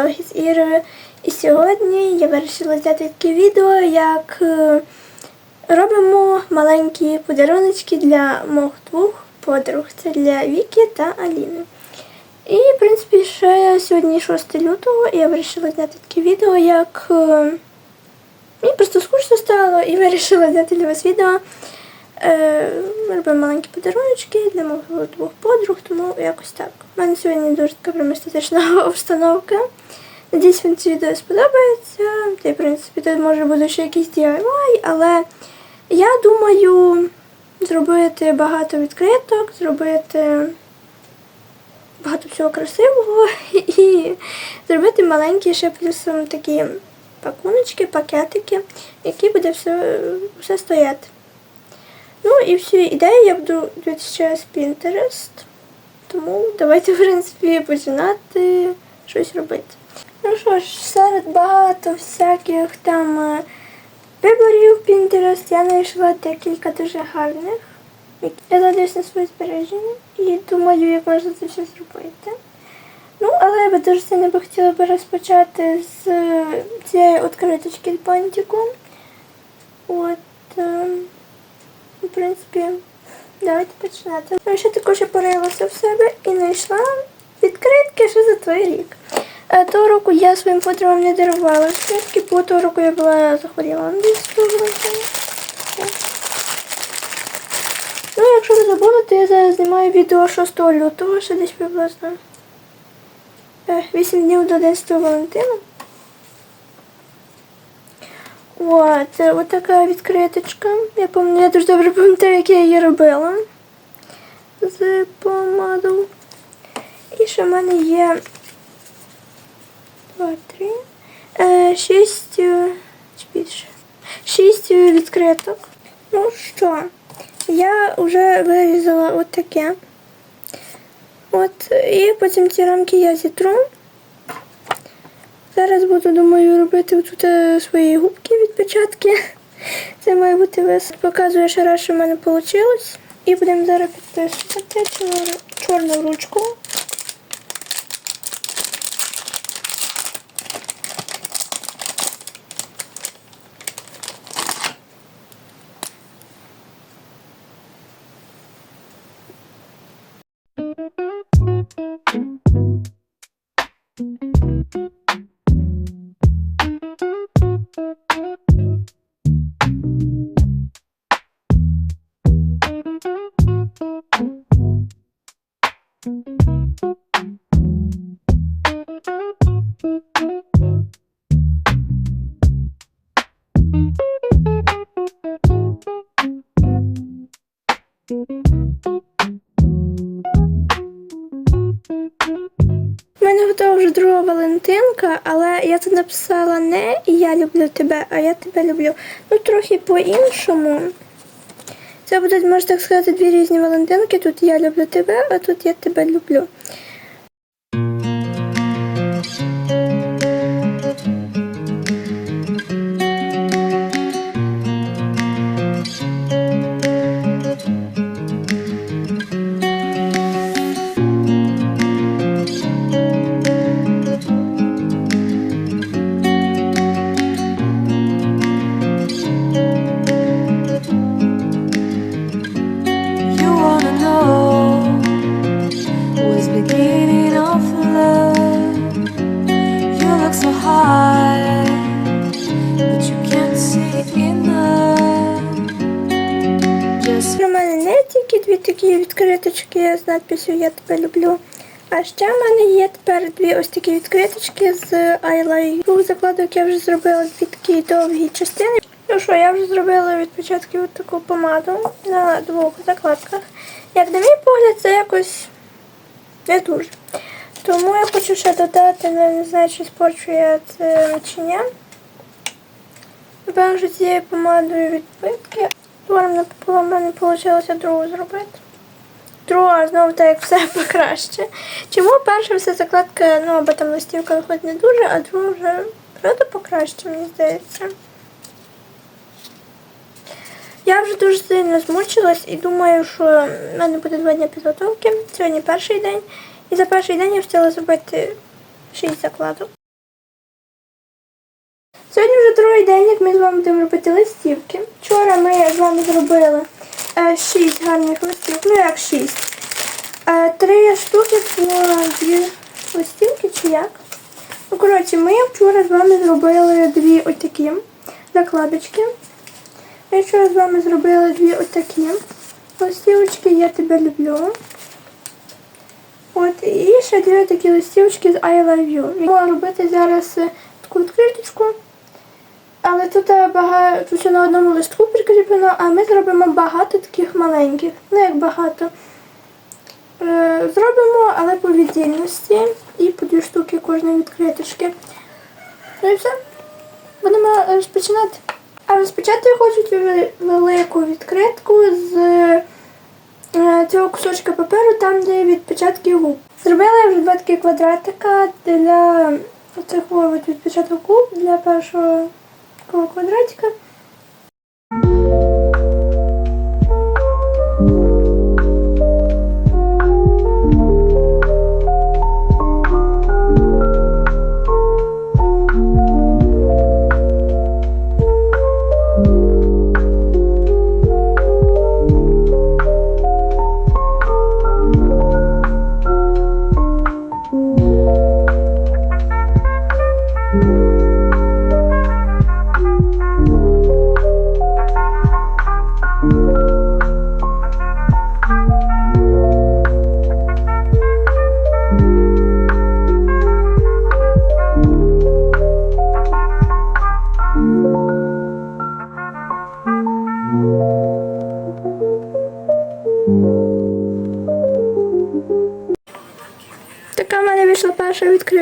влоги з Ірою. І сьогодні я вирішила зняти таке відео, як е, робимо маленькі подаруночки для моїх двох подруг. Це для Віки та Аліни. І, в принципі, ще сьогодні 6 лютого, і я вирішила зняти таке відео, як е, мені просто скучно стало і вирішила зняти для вас відео. Е, робимо маленькі подаруночки для моїх двох подруг, тому якось так. У мене сьогодні дуже така прям обстановка. Надіюсь, вам це відео сподобається. Та й, в принципі, тут може буде ще якийсь DIY, але я думаю зробити багато відкриток, зробити багато всього красивого і зробити маленькі ще плюсом такі пакуночки, пакетики, які буде все, все стояти. Ну і всю ідею я буду дивитися через Pinterest. Тому давайте, в принципі, починати щось робити. Ну що ж, серед багато всяких там е, виборів Pinterest я знайшла декілька дуже гарних. Я надіюсь на своє збереження і думаю, як можна це все зробити. Ну, але я би дуже сильно хотіла би розпочати з е, цієї відкриточки з бантиком. От. е, в принципі, давайте починати. Ну, ще також я порилася в себе і знайшла відкритки ще за той рік. Е, Того року я своїм подругам не дарувала відкритки, бо того року я була захворіла на дитинство. Ну, якщо ви забули, то я зараз знімаю відео 6 лютого, ще десь приблизно. е, 8 днів до 11 Валентина. От, е, от така відкриточка. Я пам'ятаю, я дуже добре пам'ятаю, як я її робила з помаду. І ще в мене є два, три, е, шість, е, чи більше, шість відкриток. Ну що, я вже вирізала от таке. От, і потім ці рамки я зітру. Зараз буду, думаю, робити тут свої губки відпечатки. Це має бути весело. Показую ще раз, що в мене вийшло. І будемо зараз підписувати чорну ручку. Написала не я люблю тебе, а я тебе люблю. Ну, трохи по-іншому. Це будуть, можна так сказати, дві різні Валентинки. Тут я люблю тебе, а тут я тебе люблю. Надписю Я тебе люблю. А ще в мене є тепер дві ось такі відкриточки з I You. закладок я вже зробила дві такі довгі частини. Ну що, я вже зробила від початку от таку помаду на двох закладках. Як на мій погляд, це якось не дуже. Тому я хочу ще додати, не, знаю, чи спорчу я це чи ні. Напевно, що цією помадою відбитки. Твором в мене вийшло другу зробити. Друга знову так все покраще. Чому перша все закладка, ну або там листівка виходить не дуже, а друга вже правда покраще, мені здається. Я вже дуже сильно змучилась і думаю, що в мене буде два дні підготовки. Сьогодні перший день. І за перший день я встигла зробити 6 закладок. Сьогодні вже другий день, як ми з вами будемо робити листівки. Вчора ми з вами зробили е, шість гарних листів. Ну як шість. Е, три штуки по дві листівки чи як. Ну, коротше, ми вчора з вами зробили дві отакі закладочки. Ми вчора з вами зробили дві отакі листівочки Я тебе люблю. От, і ще дві такі листівочки з I love you. Можна робити зараз е, таку відкриточку. Але тут е, багато все на одному листку прикріплено, а ми зробимо багато таких маленьких. Ну як багато. Е, Зробимо, але по віддільності і по дві штуки кожної відкриточки. Ну і все. Будемо розпочинати. А розпочати я хочу велику відкритку з е, цього кусочка паперу, там, де відпечатки губ. Зробила я вже два такі квадратика для цих от відпечаток губ для першого такого квадратика.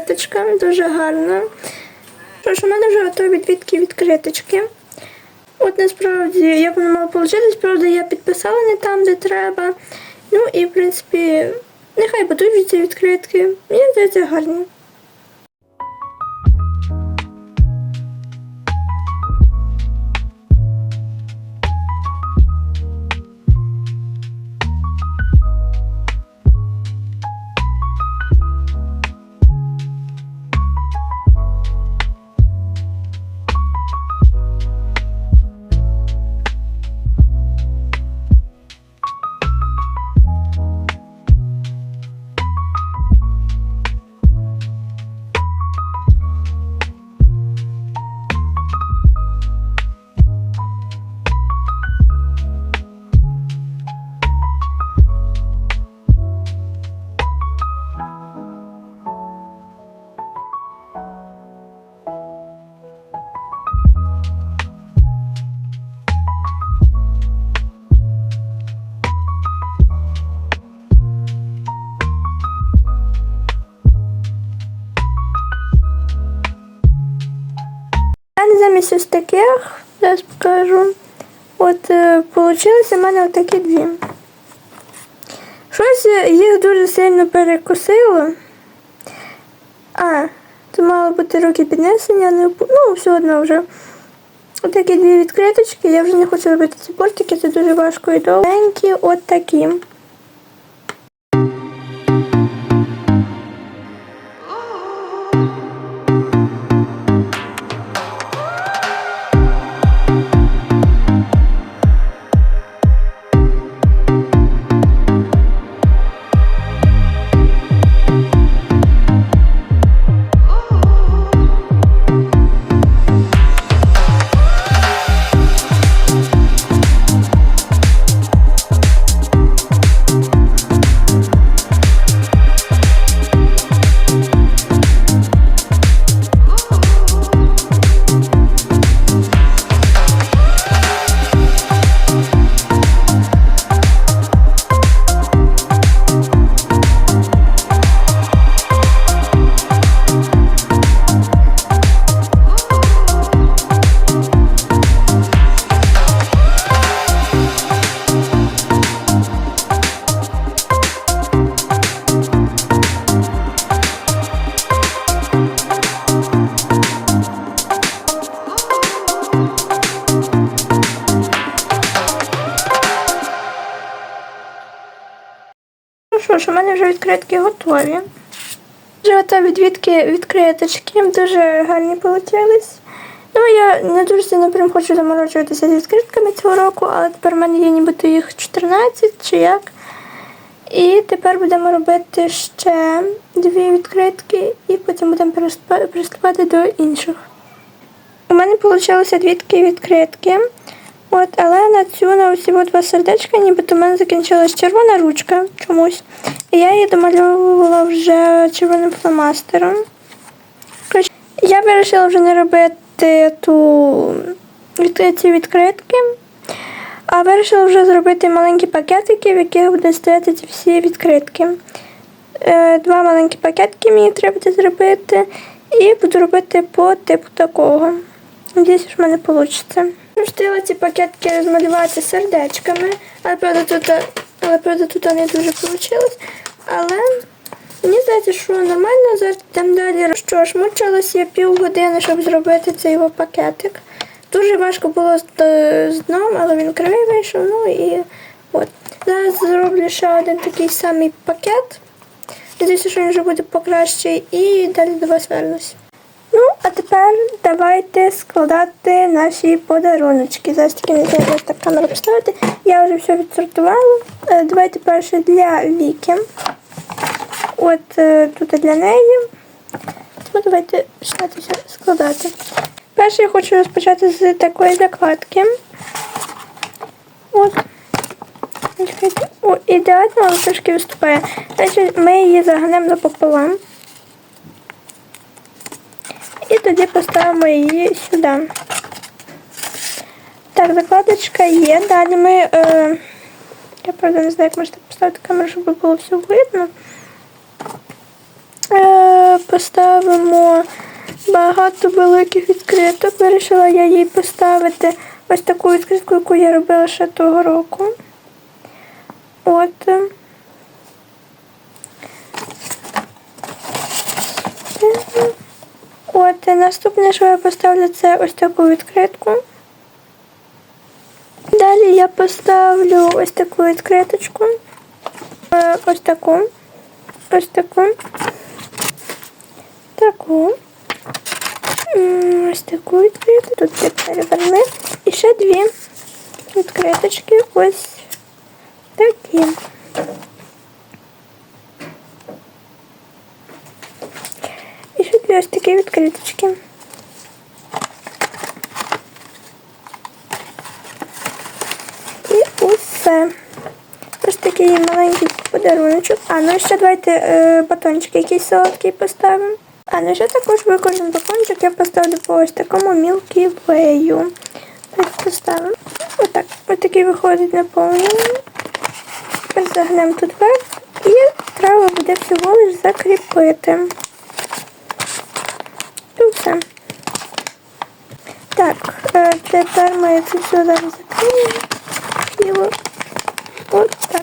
Відкриточка, дуже гарна. Що у мене вже готові дві відкриточки. От насправді, я б не мала вийти, правда, я підписала не там, де треба. Ну і, в принципі, нехай будуть ці відкритки. Мені здається, гарні. Замість ось таких, зараз покажу. От е, получилися в мене отакі дві. Щось е, їх дуже сильно перекосило. А, це мало бути руки піднесення, ну, ну все одно вже. Отакі дві відкриточки. Я вже не хочу робити ці бортики, це дуже важко і довгенькі, от такі. Вже відкритки готові. Вже готові дві такі відкриточки, дуже гарні вийшли. Ну, я не дуже сильно прям хочу заморочуватися з відкритками цього року, але тепер в мене є нібито їх 14 чи як. І тепер будемо робити ще дві відкритки і потім будемо приступати до інших. У мене вийшло дві такі відкритки. От, але на цю на усі от два сердечка, нібито в мене закінчилась червона ручка чомусь. І я її домальовувала вже червоним фломастером. Я вирішила вже не робити ту ці відкритки, а вирішила вже зробити маленькі пакетики, в яких будуть стояти ці всі відкритки. Е, Два маленькі пакетики мені треба буде зробити. І буду робити по типу такого. Надіюсь, що в мене вийде. Встигла ці пакетики розмалювати сердечками, але правда тут, але, правда, тут не дуже вийшло. Але мені здається, що нормально зараз йдемо далі. Що ж, мучилася я півгодини, щоб зробити цей його пакетик. Дуже важко було з, з дном, але він кривий вийшов. Ну і от. Зараз зроблю ще один такий самий пакет. Надіюся, що він вже буде покращий і далі до вас вернусь. А тепер давайте складати наші подаруночки. Зараз тільки не знаю, як так камеру поставити. Я вже все відсортувала. Е, Давайте перше для Віки. От е, тут для неї. Ну, давайте починати все складати. Перше я хочу розпочати з такої закладки. От. О, ідеально, але трошки виступає. Значить, ми її загнемо напополам. І тоді поставимо її сюди. Так, закладочка є. Далі ми. Е, я правда не знаю, як можна поставити камеру, щоб було все видно. Е, поставимо багато великих відкриток. Вирішила я їй поставити ось таку відкритку, яку я робила ще того року. От. От, наступне, що я поставлю, це ось таку відкритку. Далі я поставлю ось таку відкриточку. Е, Ось таку. Ось таку. Таку. Ось таку відкритку. Тут я переверни. І ще дві відкриточки. Ось такі. І ще дві ось відкриточки. І усе. Ось такий маленький подаруночок. А, ну ще давайте е, батончик якийсь солодкий поставимо. А, ну ще також кожен батончик я поставлю по ось такому Way. Давайте поставимо. Отак. Ось такий виходить наповнений. Ось загнемо тут вверх і треба буде всього лиш закріпити. Все. Так, е, тепер ми це все зараз закриємо. От так.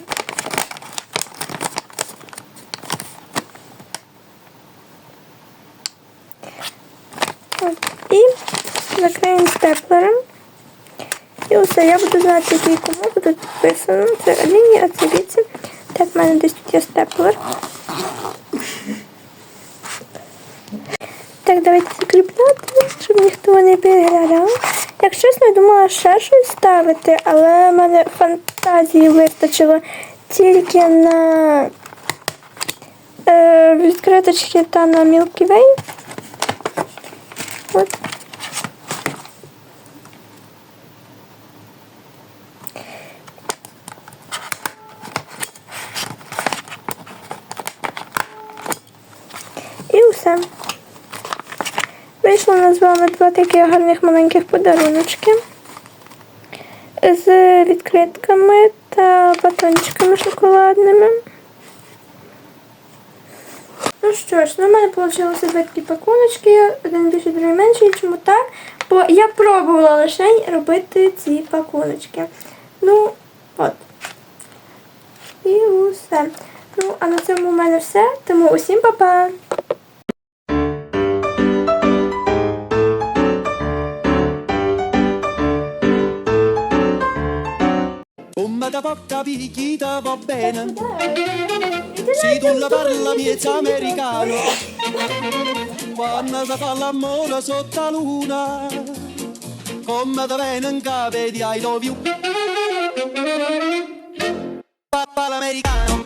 І закриємо степлером. І все, я буду знати, який кому тут підписано. Це Аліні, а це Віці. Так, в мене десь тут є степлер. Так, давайте закріпляти, щоб ніхто не переглядав. Як чесно, я думала ще щось ставити, але в мене фантазії вистачило тільки на е, відкриточки та на Milky Way. От. І все. Вийшло у нас з вами два такі гарних маленьких подаруночки з відкритками та батончиками шоколадними. Ну що ж, ну в мене вийшло два такі пакуночки, один більший, другий менший. Чому так? Бо я пробувала лише робити ці пакуночки. Ну, от. І усе. Ну, а на цьому в мене все. Тому усім па-па! Da porta picchita va bene. Se tu la parla miezza americano. Quando si fa l'amore sotto la luna, come da venen cave di I love you. Papà l'americano,